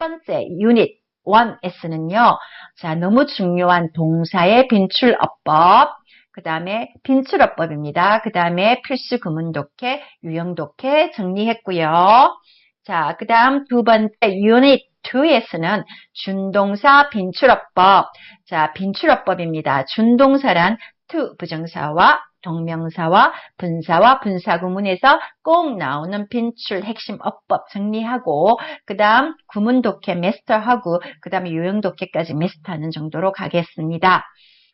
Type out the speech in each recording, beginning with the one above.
번째 유닛 1S는요. 자, 너무 중요한 동사의 빈출어법. 그 다음에 빈출어법입니다. 그 다음에 필수 구문독해, 유형독해 정리했고요. 자, 그 다음 두 번째 유닛 2에서는 준동사 빈출어법. 자, 빈출어법입니다. 준동사란 to 부정사와 동명사와 분사와 분사구문에서 꼭 나오는 빈출 핵심 어법 정리하고 그 다음 구문 독해 마스터하고 그 다음에 유형 독해까지 마스터하는 정도로 가겠습니다.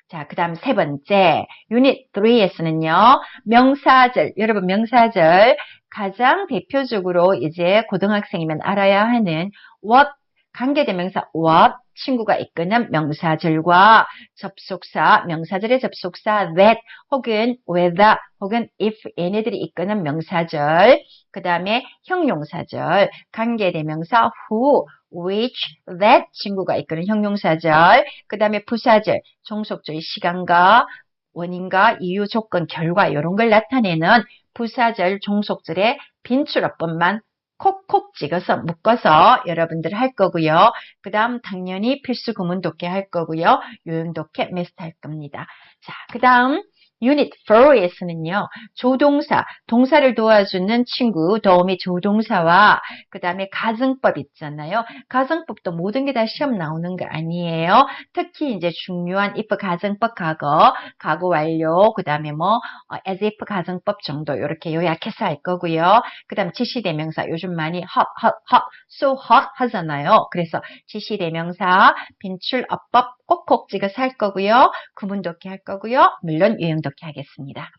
자, 그 다음 세 번째 유닛 3에서는요. 명사절, 여러분 명사절 가장 대표적으로 이제 고등학생이면 알아야 하는 what 관계대명사 what 친구가 이끄는 명사절과 접속사, 명사절의 접속사 that 혹은 whether 혹은 if 얘네들이 이끄는 명사절 그 다음에 형용사절, 관계대명사 who, which, that 친구가 이끄는 형용사절 그 다음에 부사절, 종속조의 시간과 원인과 이유, 조건, 결과 이런 걸 나타내는 부사절, 종속절의 빈출어법만 콕콕 찍어서 묶어서 여러분들 할 거고요. 그 다음 당연히 필수 구문 독해 할 거고요. 요용 독해 메스트 할 겁니다. 자, 그 다음 유닛 4에서는요. 조동사, 동사를 도와주는 친구, 도우미 조동사와 그 다음에 가정법 있잖아요. 가정법도 모든 게 다 시험 나오는 거 아니에요. 특히 이제 중요한 if 가정법 과거, 과거 완료, 그 다음에 뭐 어, as if 가정법 정도 이렇게 요약해서 할 거고요. 그 다음 지시대명사 요즘 많이 hot, hot, hot, so hot 하잖아요. 그래서 지시대명사, 빈출 어법 꼭꼭 찍어서 할 거고요. 구문독해 할 거고요. 물론 유형 독해 하겠습니다.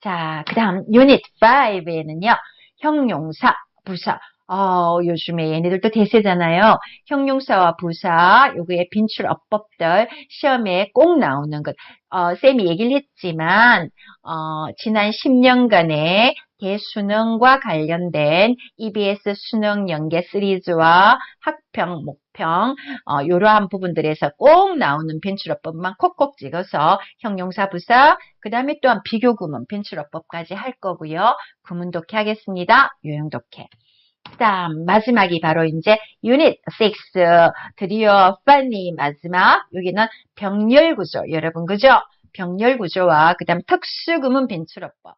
자, 그 다음 유닛 5에는요. 형용사, 부사. 어, 요즘에 얘네들도 대세잖아요. 형용사와 부사, 요거의 빈출 어법들 시험에 꼭 나오는 것. 어, 쌤이 얘기를 했지만 어, 지난 10년간의 대수능과 관련된 EBS 수능 연계 시리즈와 학 평, 목평 어, 이러한 부분들에서 꼭 나오는 빈출어법만 콕콕 찍어서 형용사 부사 그 다음에 또한 비교구문 빈출어법까지 할 거고요. 구문 독해 하겠습니다. 요용 독해. 그 다음 마지막이 바로 이제 유닛 6 드디어 빨리 마지막 여기는 병렬 구조 여러분 그죠? 병렬 구조와 그 다음 특수구문 빈출어법